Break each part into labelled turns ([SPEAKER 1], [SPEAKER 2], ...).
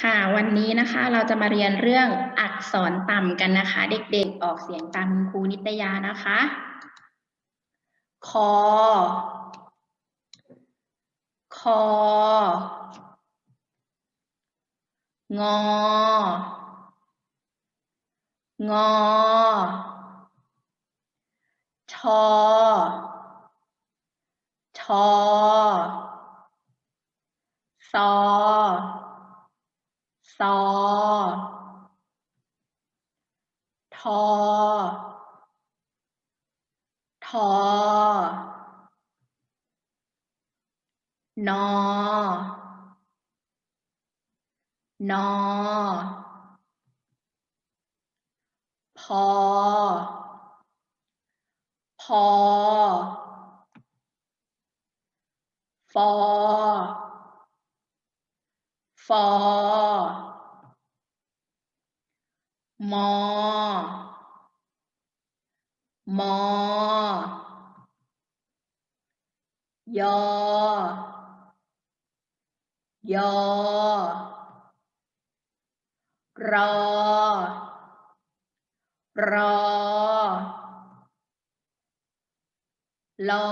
[SPEAKER 1] ค่ะวันนี้นะคะเราจะมาเรียนเรื่องอักษรต่ำกันนะคะ เด็กๆออกเสียงตามคุณครูนิตยานะคะคอคององอชอชอซอ ซอ ทอ ทอนอนอพอ พอ ฟอ ฟอ มอ มอยอยอรอ รอ ลอ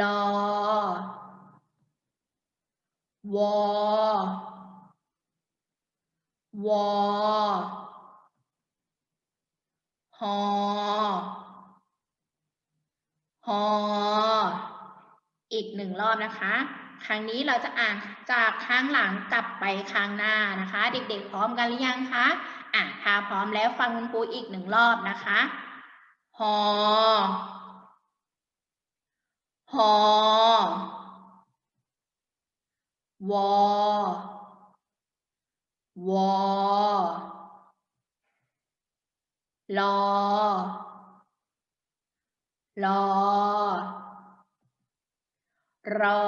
[SPEAKER 1] ลอวอ วอหอหออีกหนึ่งรอบนะคะ ครั้งนี้เราจะอ่านจากข้างหลังกลับไปข้างหน้านะคะ เด็กๆพร้อมกันหรือยังคะอะถ้าพร้อมแล้วฟังคุณครูอีกหนึ่งรอบนะคะหอหอวอ วอลอลอรอ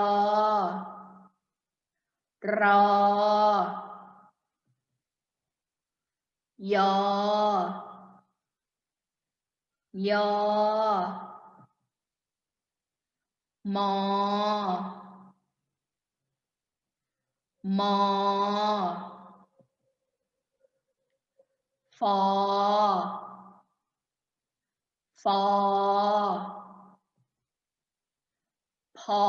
[SPEAKER 1] รอยอยอมอมอ ฟอฟอพอ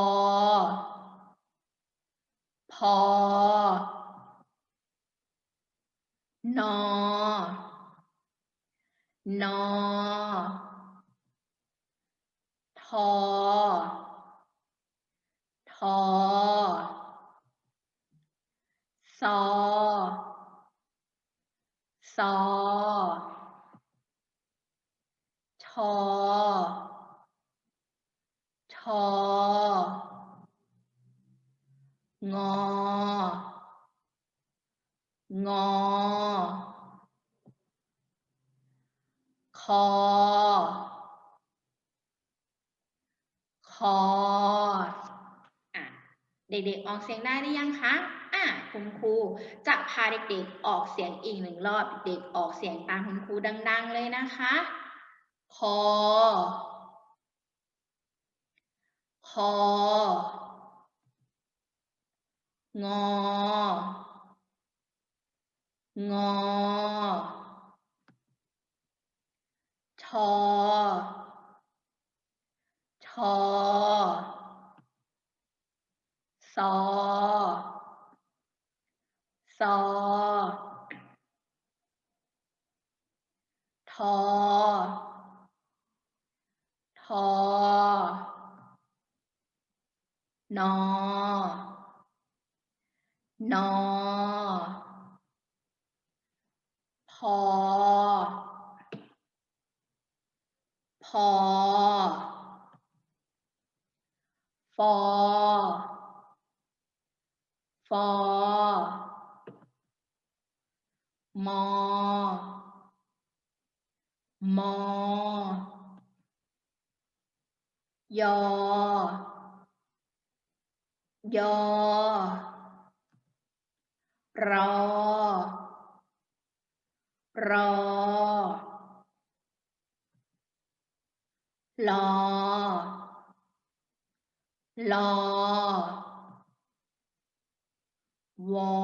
[SPEAKER 1] พอนอนอทอ ทอ ซอ ซอ ชอ ชอ งอ งอ คอ คอ อะ เด็กๆออกเสียงได้หรือยังคะอะคุณครูจะพาเด็กๆออกเสียงอีกหนึ่งรอบเด็กออกเสียงตามคุณครูดัง ๆ เลยนะคะคอคององอชอชอ ซอ ซอ ทอ ทอนอ นอ พอ พอ ฟอ ฟอมอมอยอยอรอรอลอลอ วอ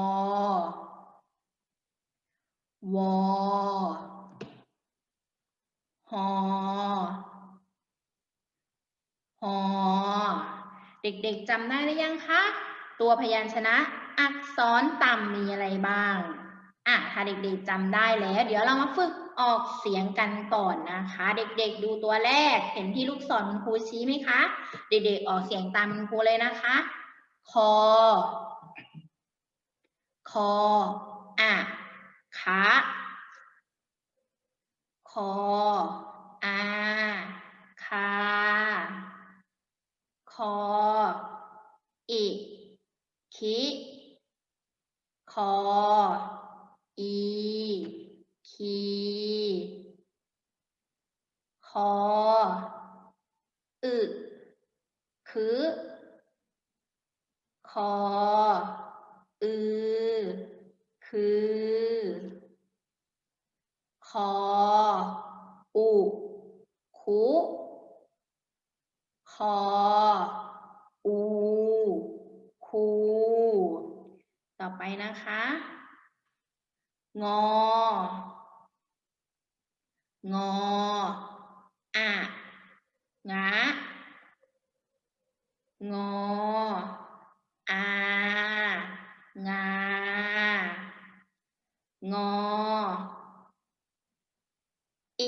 [SPEAKER 1] วอหอหอเด็กๆจำได้หรือยังคะ ตัวพยัญชนะ อักษรต่ำมีอะไรบ้าง อะ ถ้าเด็กๆจำได้แล้ว เดี๋ยวเรามาฝึกออกเสียงกันก่อนนะคะ เด็กๆดูตัวแรก เห็นที่ลูกศรคุณครูชี้ไหมคะ เด็กๆออกเสียงตามคุณครูเลยนะคะ คอ ออะคะคออาคาคออิคิคออีคีคออ คือ คอ อุ คุ คอ อู คู ต่อไป นะคะ งอ งอ อะงะงอ อางางอ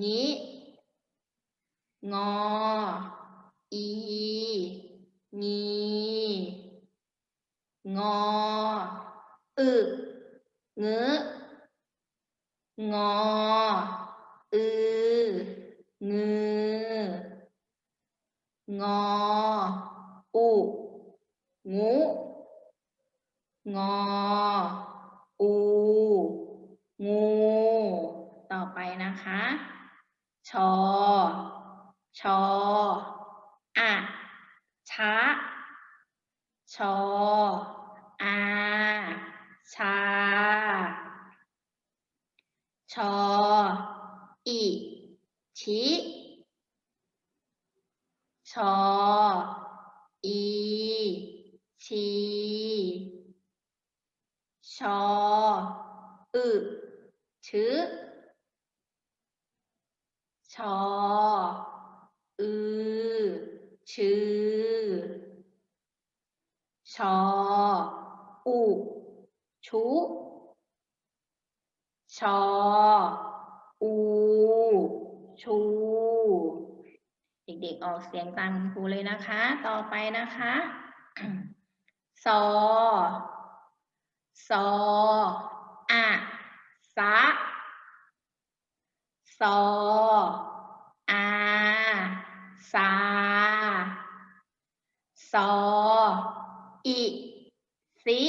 [SPEAKER 1] งิงอ อี งี งอ อึงึงอ อืองืองอ อุ งุ งอ อู งู ต่อไปนะคะ ชอ ชอ อะชะชอ อา ชา ชอ อิ ชิ ชอ อีชี ชอ อึชึชอ อือ ชือชอ อุ ชุชอ อู ชู เด็กๆ ออกเสียงตามครูเลยนะคะ ต่อไปนะคะ ซอ ซออะสะซออาซาซออิสิ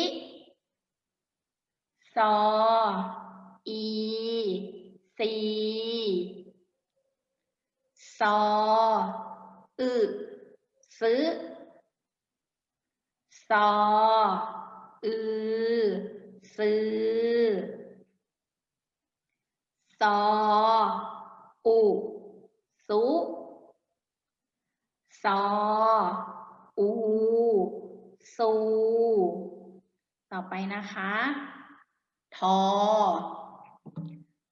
[SPEAKER 1] ซออีซีซออึซึซออือ ซื้อ ซอ อุ สุซอ อู ซู ต่อไปนะคะ ทอ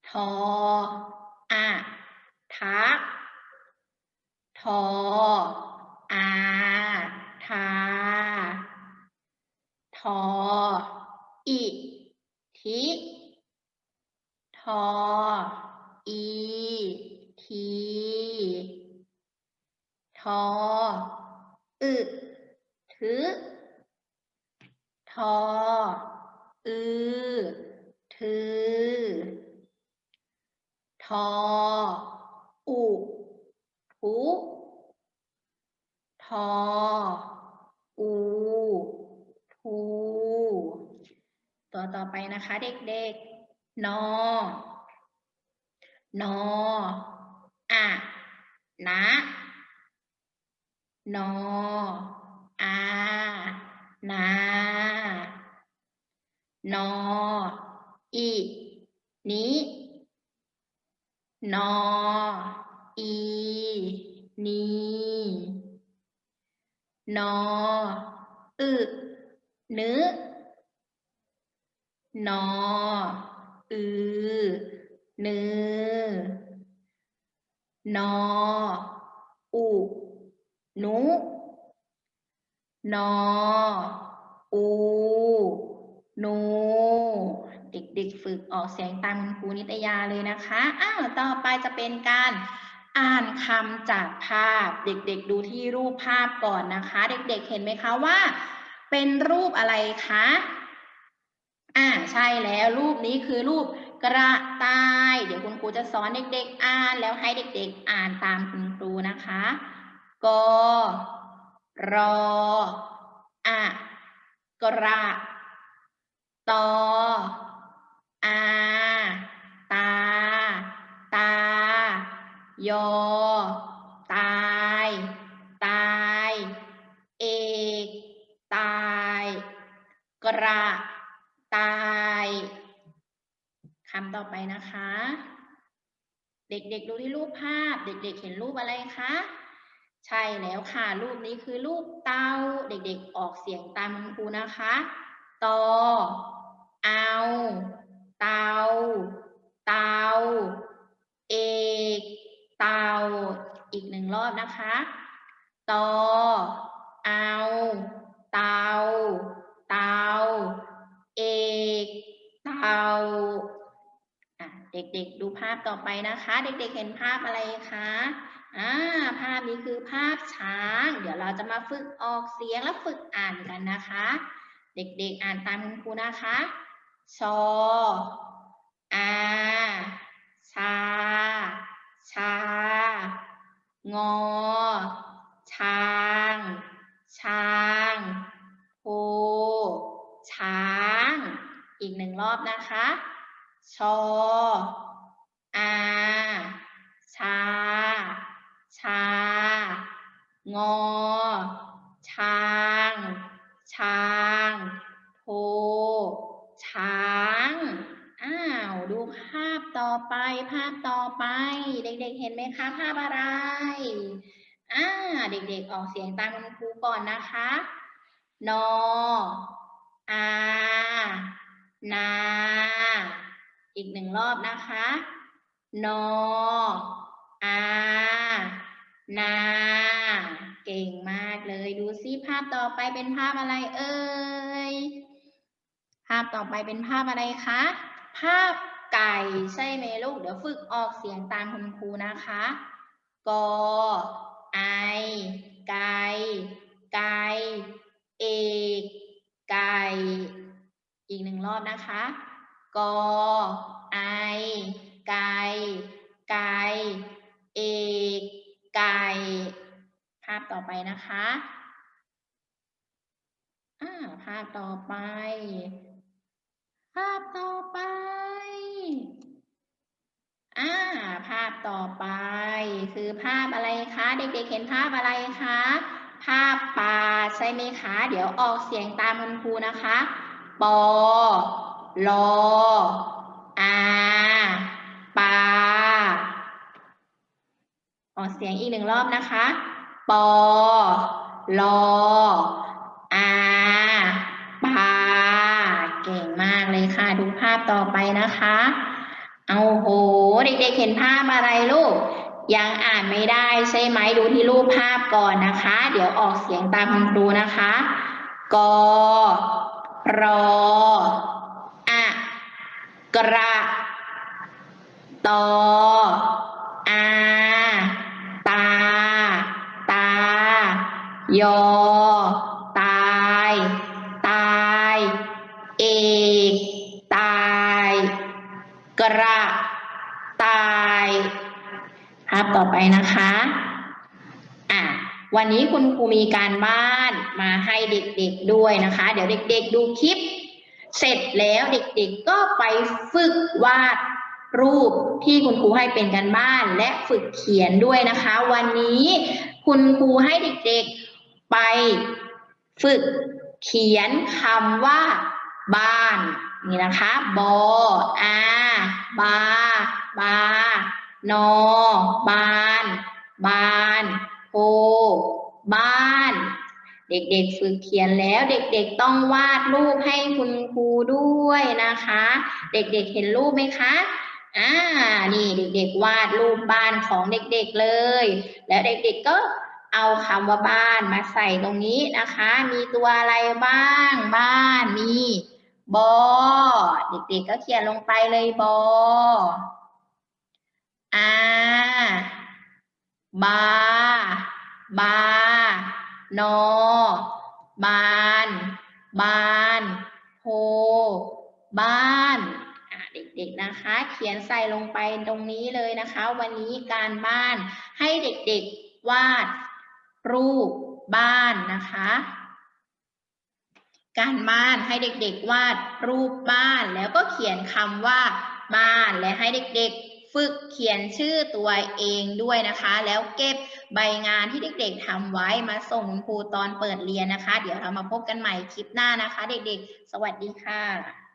[SPEAKER 1] ทอ อะทะทอ อา ทา ทอ อิทิทออีทีทออึทึทออือทือทออุทุทออูทู ตัวต่อไปนะคะเด็กๆ นอ นออะนะนออานา นออินินอ อีนีนออึนึ นอ อือ นือนอ อุ นุ นอ อู นู เด็กๆ ฝึกออกเสียงตามคุณครูนิตยาเลยนะคะ อ้าว ต่อไปจะเป็นการอ่านคำจากภาพ เด็กๆ ดูที่รูปภาพก่อนนะคะ เด็กๆ เห็นไหมคะว่า เป็นรูปอะไรคะ ใช่แล้วรูปนี้คือรูปกระต่าย เดี๋ยวคุณครูจะสอนเด็กๆอ่านแล้วให้เด็กๆอ่านตามคุณครูนะคะกรออะกระตออาตา ตา ยอ ตาย ตาย เอก ตาย กระ ตายคำต่อไปนะคะ เด็กๆดูที่รูปภาพ เด็กๆเห็นรูปอะไรคะ ใช่แล้วค่ะ รูปนี้คือรูปเตาเด็กๆออกเสียงตามคุณครูนะคะตอเอาเตาเตาเอกเตาอีกหนึ่งรอบนะคะตอเอาเตาเตา เอกเตาอะเด็กๆดูภาพต่อไปนะคะ เด็กๆเห็นภาพอะไรคะอ่าภาพนี้คือภาพช้าง เดี๋ยวเราจะมาฝึกออกเสียงและฝึกอ่านกันนะคะ เด็กๆอ่านตามคุณครูนะคะชออาชา ชา งอ ช้าง ช้างโพ ช้าง อีกหนึ่งรอบนะคะ ชอ อา ชา ชา งอ ช้าง ช้างโพช้าง อ้าว ดูภาพต่อไป ภาพต่อไป เด็กๆ เห็นไหมคะ ภาพอะไรอ่าเด็กๆ ออกเสียงตามคุณครูก่อนนะคะ นอ อานา อีกหนึ่งรอบนะคะ นอ อา นา เก่งมากเลย ดูซิภาพต่อไปเป็นภาพอะไรเอ่ย ภาพต่อไปเป็นภาพอะไรคะ ภาพไก่ใช่ไหมลูก เดี๋ยวฝึกออกเสียงตามคุณครูนะคะ กอ ไอ ไก่ ไก่ เอก ไก่อีกหนึ่งรอบนะคะ กอ ไอ ไก่ ไก่ เอก ไก่ ภาพต่อไปนะคะอ่าภาพต่อไป ภาพต่อไปอ่าภาพต่อไป คือภาพอะไรคะ เด็กๆเห็นภาพอะไรคะ ภาพปลาใช่ไหมคะ เดี๋ยวออกเสียงตามคุณครูนะคะ ปอลออาปาออกเสียงอีกหนึ่งรอบนะคะ ปอลออาปาเก่งมากเลยค่ะ ดูภาพต่อไปนะคะ เอาโห เด็กๆเห็นภาพอะไรลูก ยังอ่านไม่ได้ใช่ไหมดูที่รูปภาพก่อนนะคะ เดี๋ยวออกเสียงตามคุณครูนะคะกรออะกระตออาตา ตายอ ต่อไปนะคะอะวันนี้คุณครูมีการบ้านมาให้เด็กๆด้วยนะคะ เดี๋ยวเด็ก ๆ ดูคลิป เสร็จแล้วเด็ก ๆก็ไปฝึกวาดรูปที่คุณครูให้เป็นการบ้านและฝึกเขียนด้วยนะคะ วันนี้คุณครูให้เด็กๆไปฝึกเขียนคำว่า บ้านนี่นะคะบออาบาบา นอบาน บานโพบ้าน เด็กๆฝึกเขียนแล้ว เด็กๆต้องวาดรูปให้คุณครูด้วยนะคะ เด็กๆเห็นรูปไหมคะอ่านี่เด็กๆวาดรูปบ้านของเด็กๆเลย แล้วเด็กๆก็เอาคำว่าบ้านมาใส่ตรงนี้นะคะ มีตัวอะไรบ้างบ้านมีบอเด็กๆก็เขียนลงไปเลยบอ อาบา บา นอ บาน บานโฮบ้านเด็กๆนะคะ เขียนใส่ลงไปตรงนี้เลยนะคะ วันนี้การบ้านให้เด็กๆวาดรูปบ้านนะคะ การบ้านให้เด็กๆวาดรูปบ้าน แล้วก็เขียนคำว่าบ้านและให้เด็กๆ ฝึกเขียนชื่อตัวเองด้วยนะคะ แล้วเก็บใบงานที่เด็กๆทำไว้มาส่งคุณครูตอนเปิดเรียนนะคะ เดี๋ยวเรามาพบกันใหม่คลิปหน้านะคะ เด็กๆ สวัสดีค่ะ